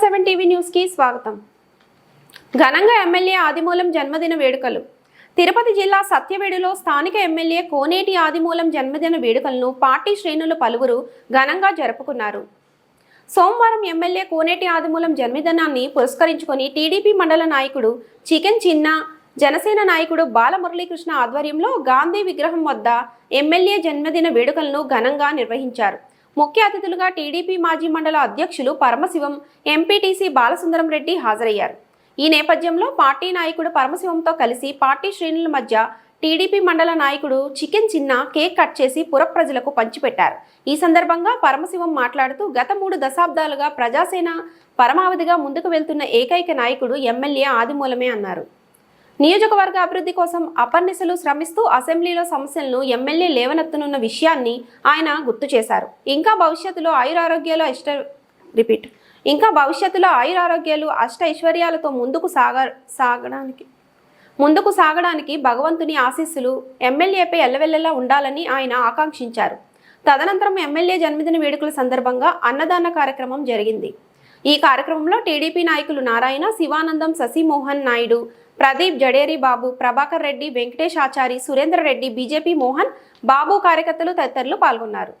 TV న్యూస్కి స్వాగతం. ఘనంగా ఎమ్మెల్యే ఆదిమూలం జన్మదిన వేడుకలు. తిరుపతి జిల్లా సత్యవేడులో స్థానిక ఎమ్మెల్యే కోనేటి ఆదిమూలం జన్మదిన వేడుకలను పార్టీ శ్రేణులు పలువురు ఘనంగా జరుపుకున్నారు. సోమవారం ఎమ్మెల్యే కోనేటి ఆదిమూలం జన్మదినాన్ని పురస్కరించుకొని టీడీపీ మండల నాయకుడు చికెన్ చిన్న జనసేన నాయకుడు బాలమురళీకృష్ణ ఆధ్వర్యంలో గాంధీ విగ్రహం వద్ద ఎమ్మెల్యే జన్మదిన వేడుకలను ఘనంగా నిర్వహించారు. ముఖ్య అతిథులుగా టీడీపీ మాజీ మండల అధ్యక్షులు పరమశివం ఎంపీటీసీ బాలసుందరం రెడ్డి హాజరయ్యారు. ఈ నేపథ్యంలో పార్టీ నాయకుడు పరమశివంతో కలిసి పార్టీ శ్రేణుల మధ్య టీడీపీ మండల నాయకుడు చికెన్ చిన్న కేక్ కట్ చేసి పుర ప్రజలకు పంచిపెట్టారు. ఈ సందర్భంగా పరమశివం మాట్లాడుతూ గత మూడు దశాబ్దాలుగా ప్రజాసేన పరమావధిగా ముందుకు వెళ్తున్న ఏకైక నాయకుడు ఎమ్మెల్యే ఆదిమూలమే అన్నారు. నియోజకవర్గ అభివృద్ధి కోసం అపర్నిశలు శ్రమిస్తూ అసెంబ్లీలో సమస్యలను ఎమ్మెల్యే లేవనెత్తనున్న విషయాన్ని ఆయన గుర్తు చేశారు. ఇంకా భవిష్యత్తులో ఆయురారోగ్యాలు ఇష్ట రిపీట్. ఇంకా భవిష్యత్తులో ఆయురారోగ్యాలు అష్ట ఐశ్వర్యాలతో ముందుకు సాగ సాగడానికి ముందుకు సాగడానికి భగవంతుని ఆశీస్సులు ఎమ్మెల్యేపై ఎల్లవెల్లలా ఉండాలని ఆయన ఆకాంక్షించారు. తదనంతరం ఎమ్మెల్యే జన్మదిన వేడుకల సందర్భంగా అన్నదాన కార్యక్రమం జరిగింది. ఈ కార్యక్రమంలో టీడీపీ నాయకులు నారాయణ శివానందం శశిమోహన్ నాయుడు ప్రదీప్ జడేరి బాబు ప్రభాకర్ రెడ్డి వెంకటేష్ ఆచారి సురేందర్ రెడ్డి బీజేపీ మోహన్ బాబు కార్యకర్తలు తదితరులు పాల్గొన్నారు.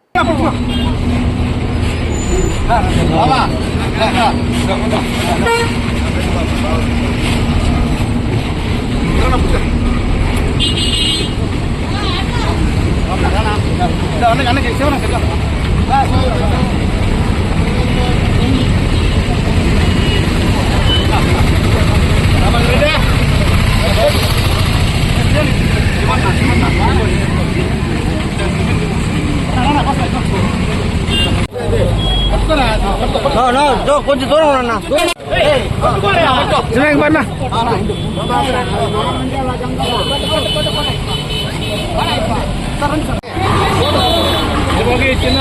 No, கொஞ்சம் தூரம் அண்ணா சின்ன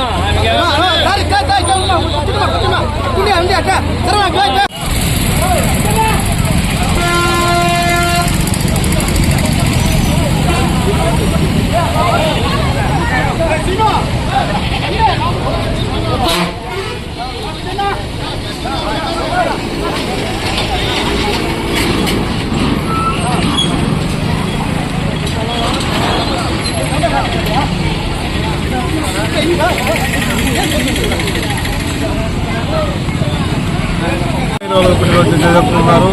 పుట్టినరోజు జరుపుకున్నారు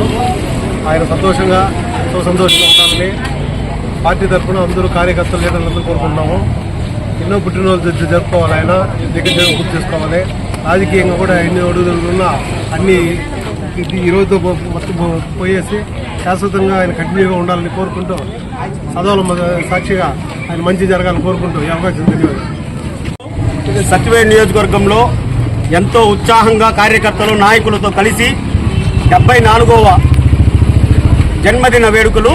ఆయన సంతోషంగా ఎంతో సంతోషంగా ఉండాలని పార్టీ తరఫున అందరూ కార్యకర్తలు లీడర్లందరూ కోరుకుంటున్నాము. ఎన్నో పుట్టినరోజు జరుపుకోవాలి ఆయన దగ్గర దగ్గర గుర్తు చేసుకోవాలి. రాజకీయంగా కూడా ఎన్ని అడుగులున్నా అన్ని ఇది ఈ రోజుతో మొత్తం పోయేసి శాశ్వతంగా ఆయన కంటిన్యూగా ఉండాలని కోరుకుంటూ సదవల సాక్షిగా ఆయన మంచి జరగాలని కోరుకుంటూ ఈ అవకాశం తెలియదు సత్యవేడ్ నియోజకవర్గంలో ఎంతో ఉత్సాహంగా కార్యకర్తలు నాయకులతో కలిసి డెబ్బై నాలుగవ జన్మదిన వేడుకలు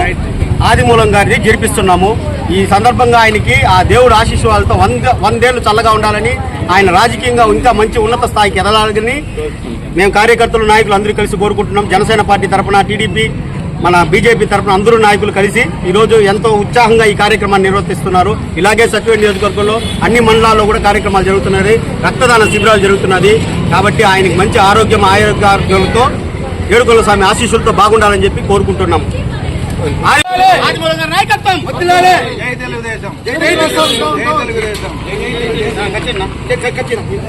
ఆదిమూలం గారిని జరిపిస్తున్నాము. ఈ సందర్భంగా ఆయనకి ఆ దేవుడు ఆశీస్సులతో వంద వందేళ్ళు చల్లగా ఉండాలని ఆయన రాజకీయంగా ఇంకా మంచి ఉన్నత స్థాయికి ఎదగాలని మేము కార్యకర్తలు నాయకులు అందరూ కలిసి కోరుకుంటున్నాం. జనసేన పార్టీ తరఫున టీడీపీ మన బీజేపీ తరఫున అందరూ నాయకులు కలిసి ఈరోజు ఎంతో ఉత్సాహంగా ఈ కార్యక్రమాన్ని నిర్వర్తిస్తున్నారు. ఇలాగే సత్యవేడ్ నియోజకవర్గంలో అన్ని మండలాల్లో కూడా కార్యక్రమాలు జరుగుతున్నాయి రక్తదాన శిబిరాలు జరుగుతున్నది. కాబట్టి ఆయనకి మంచి ఆరోగ్యం ఆరోగ్యాలతో ఏడుకొండ స్వామి ఆశీస్సులతో బాగుండాలని చెప్పి కోరుకుంటున్నాం ఆదిమూలం గారి నాయకత్వం! వర్ధిల్లాలి. జై తెలుగుదేశం. జై తెలుగుదేశం. జై తెలుగుదేశం.